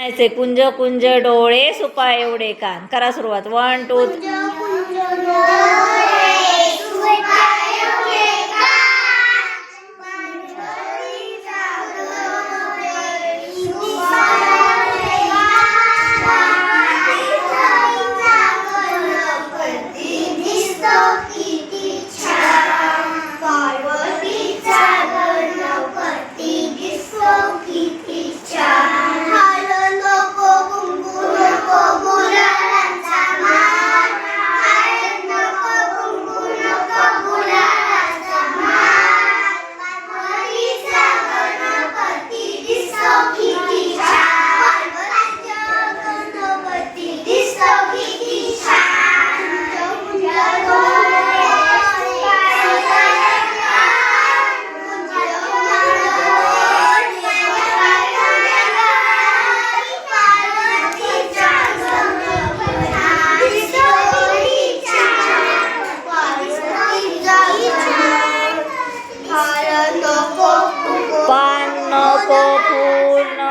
म्हणायचे कुंज कुंज डोळे सुपा एवढे कान. करा सुरुवात. One two